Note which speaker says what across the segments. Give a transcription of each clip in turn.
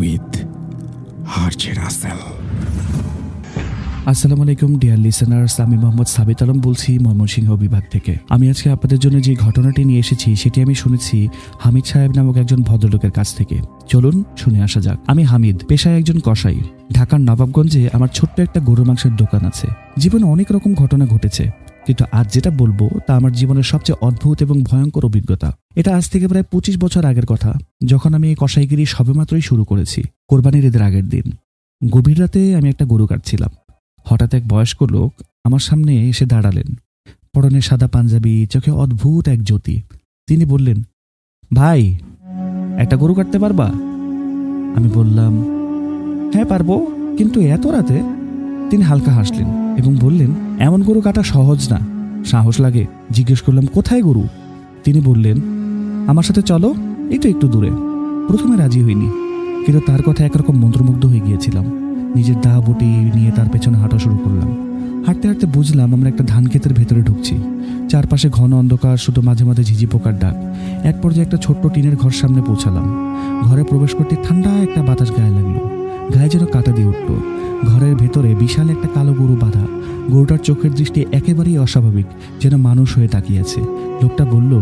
Speaker 1: With Rasel.
Speaker 2: আসসালামু আলাইকুম, dear listeners. আমি মোহাম্মদ সাবিত আলম বলছি ময়মনসিংহ বিভাগ থেকে। আমি আজকে আপনাদের জন্য যে ঘটনাটি নিয়ে এসেছি, সেটি আমি শুনেছি হামিদ সাহেব নামক একজন ভদ্রলোকের কাছ থেকে। চলুন শুনে আসা যাক। আমি হামিদ, পেশায় একজন কসাই। ঢাকার নবাবগঞ্জে আমার ছোট্ট একটা গরু মাংসের দোকান আছে। জীবনে অনেক রকম ঘটনা ঘটেছে। কিন্তু আজ যেটা বলব তা আমার জীবনের সবচেয়ে অদ্ভুত এবং ভয়ঙ্কর অভিজ্ঞতা। এটা আজ থেকে প্রায় পঁচিশ বছর আগের কথা, যখন আমি এই কসাইগিরি সবেমাত্রই শুরু করেছি, কোরবানির ঈদের আগের দিন। গভীর রাতে আমি একটা গরু কাটছিলাম। হঠাৎ এক বয়স্ক লোক আমার সামনে এসে দাঁড়ালেন। পরনে সাদা পাঞ্জাবি, চোখে অদ্ভুত এক জ্যোতি। তিনি বললেন, ভাই, একটা গরু কাটতে পারবা? আমি বললাম হ্যাঁ পারব। কিন্তু এত রাতে? তিনি হালকা হাসলেন এবং বললেন এমন গরু কাটা সহজ না। সাহস লাগে। জিজ্ঞেস করলাম, কোথায় গরু? তিনি বললেন, আমার সাথে চলো, এই তো একটু দূরে। প্রথমে রাজি হইনি। কিন্তু তার কথা একরকম মন্ত্রমুগ্ধ হয়ে গিয়েছিলাম। নিজের দা বটি নিয়ে তার পেছনে হাঁটা শুরু করলাম। হাঁটতে হাঁটতে বুঝলাম, আমরা একটা ধান ক্ষেতের ভেতরে ঢুকছি। চারপাশে ঘন অন্ধকার, শুধু মাঝে মাঝে ঝিঝি পোকার ডাক। এক পর্যায়ে একটা ছোট্ট টিনের ঘর সামনে পৌঁছালাম। ঘরে প্রবেশ করতে ঠান্ডা একটা বাতাস গায়ে যেন কাটা দিয়ে উঠল। ঘরের ভেতরে বিশাল একটা কালো গরু বাঁধা। গরুটার চোখের দৃষ্টি একেবারেই অস্বাভাবিক, যেন মানুষ হয়ে তাকিয়েছে লোকটা বলল,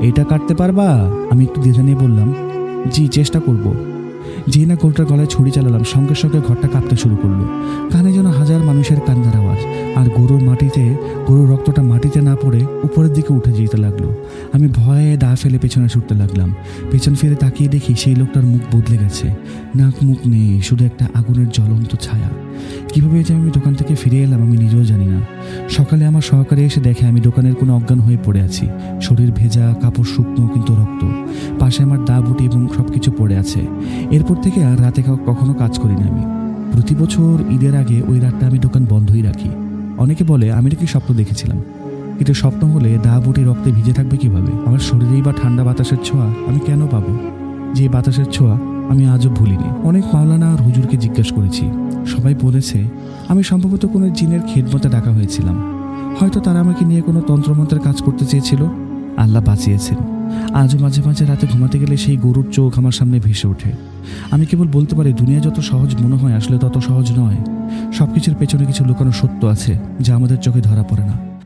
Speaker 2: এটা কাটতে পারবা? আমি একটু দ্বিধা নিয়ে বললাম, জি, চেষ্টা করব। যেই না কোলটার গলায় ছুরি চালালাম, সঙ্গে সঙ্গে ঘরটা কাঁপতে শুরু করল। কানে যেন হাজার মানুষের কান্দার আওয়াজ, আর গরুর মাটিতে, গরুর রক্তটা মাটিতে না পড়ে উপরের দিকে উঠে যেতে লাগল। আমি ভয়ে দা ফেলে পেছনে ছুটতে লাগলাম। পেছন ফিরে তাকিয়ে দেখি সেই লোকটার মুখ বদলে গেছে। নাক মুখ নেই, শুধু একটা আগুনের জ্বলন্ত ছায়া। কীভাবে যে আমি দোকান থেকে ফিরে এলাম আমি নিজেও জানি না। সকালে আমার সহকারী এসে দেখে আমি দোকানের কোনো অজ্ঞান হয়ে পড়ে আছি। শরীর ভেজা, কাপড় শুকনো, কিন্তু রক্ত। পাশে আমার দা, বুটি এবং সব কিছু পড়ে আছে। এরপর থেকে আর রাতে কখনো কাজ করি না আমি। প্রতি বছর ঈদের আগে ওই রাতটা আমি দোকান বন্ধই রাখি। অনেকে বলে, আমি নাকি স্বপ্ন দেখেছিলাম। কিন্তু স্বপ্ন হলে দা, বুটি রক্তে ভিজে থাকবে কীভাবে? আমার শরীরেই বা ঠান্ডা বাতাসের ছোঁয়া আমি কেন পাবো? যে বাতাসের ছোঁয়া আমি আজও ভুলিনি। অনেক মাওলানা আর হুজুরকে জিজ্ঞাসা করেছি। সবাই বলেছে, আমি সম্ভবত কোনো জিনের খেদমতে ডাকা হয়েছিলাম। হয়তো তারা আমাকে নিয়ে কোনো তন্ত্রমন্ত্রের কাজ করতে চেয়েছিল। আল্লাহ বাঁচিয়েছেন। আজও মাঝে মাঝে রাতে ঘুমাতে গেলে সেই গরুর চোখ আমার সামনে ভেসে ওঠে। আমি কেবল বলতে পারি, দুনিয়া যত সহজ মনে হয় আসলে তত সহজ নয়। সব কিছুর পেছনে কিছু লুকানো সত্য আছে, যা আমাদের চোখে ধরা পড়ে না।